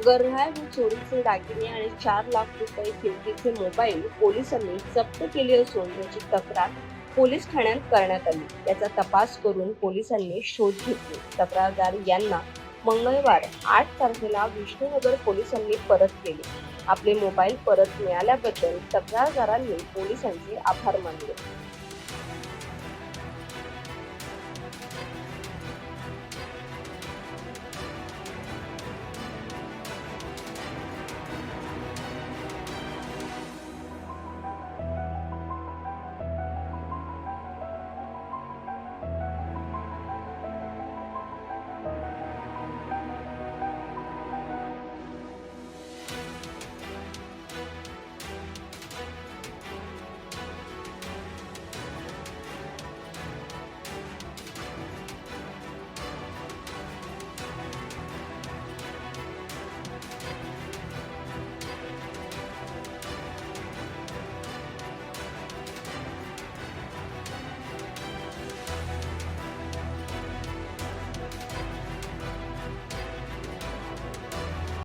गऱ्हाळ चोरीचे दागिने आणि चार लाख रुपये किमतीचे मोबाईल पोलिसांनी जप्त केले असून याची तक्रार पोलीस ठाण्यात करण्यात आली. याचा तपास करून पोलिसांनी शोध घेतले. तक्रारदार यांना मंगळवार आठ तारखेला विष्णुनगर पोलिसांनी परत केले. आपले मोबाईल परत मिळाल्याबद्दल तक्रारदारांनी पोलिसांचे आभार मानले.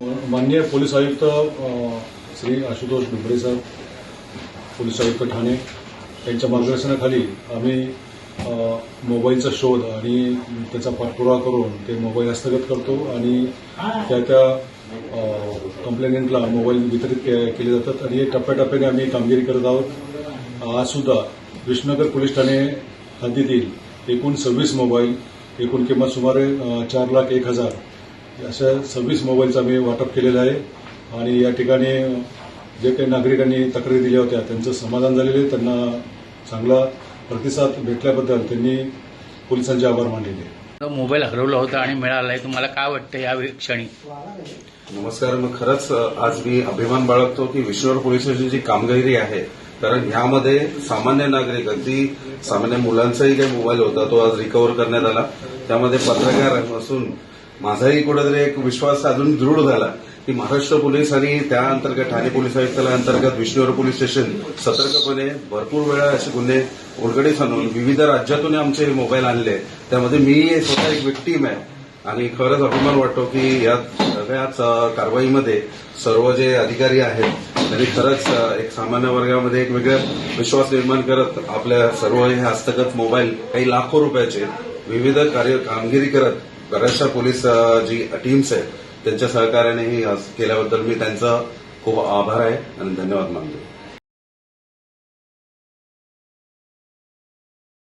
माननीय पोलीस आयुक्त श्री आशुतोष डुबरे साहेब पोलीस आयुक्त ठाणे यांच्या मार्गदर्शनाखाली आम्ही मोबाईलचा शोध आणि त्याचा पाठपुरावा करून ते मोबाईल हस्तगत करतो आणि त्या त्या कंप्लेनेंटला मोबाईल वितरित के- केले जातात आणि हे टप्प्याटप्प्याने आम्ही कामगिरी करत आहोत. आज सुद्धा विष्णुनगर पोलीस ठाणे हद्दीतील एकूण सव्वीस मोबाईल एकूण किंमत सुमारे चार लाख एक हजार अशा सव्वीस मोबाईलचं आम्ही वाटप केलेलं आहे. आणि या ठिकाणी जे काही नागरिकांनी तक्रारी दिल्या होत्या त्यांचं समाधान झालेलं आहे. त्यांना चांगला प्रतिसाद भेटल्याबद्दल त्यांनी पोलिसांचे आभार मानलेले मोबाईल हरवला होता आणि मिळाला आहे. तुम्हाला काय वाटतं या क्षणी? नमस्कार मग खरंच आज मी अभिमान बाळगतो की विश्वर पोलिसांची जी कामगिरी आहे कारण ह्यामध्ये सामान्य नागरिक अगदी सामान्य मुलांचाही काही मोबाईल होता तो आज रिकव्हर करण्यात आला. त्यामध्ये पत्रकार असून माझाही कुठेतरी एक विश्वास अजून दृढ झाला की महाराष्ट्र पोलीस आणि त्या अंतर्गत ठाणे पोलीस आयुक्तालयाअंतर्गत विष्णुवर पोलीस स्टेशन सतर्कपणे भरपूर वेळा असे गुन्हे उलगडीस आणून विविध राज्यातून आमचे मोबाईल आणले. त्यामध्ये मी स्वतः एक विक्टीम आहे. आणि खरंच अभिमान वाटतो की या सगळ्याच कारवाईमध्ये सर्व जे अधिकारी आहेत त्यांनी खरंच एक सामान्य वर्गामध्ये एक वेगळा विश्वास निर्माण करत आपल्या सर्व हे हस्तगत मोबाईल काही लाखो रुपयाचे विविध कार्य कामगिरी करत बऱ्याचशा पोलीस जी टीम्स आहेत त्यांच्या सहकार्याने केल्याबद्दल मी त्यांचा खूप आभार आहे आणि धन्यवाद मानतो.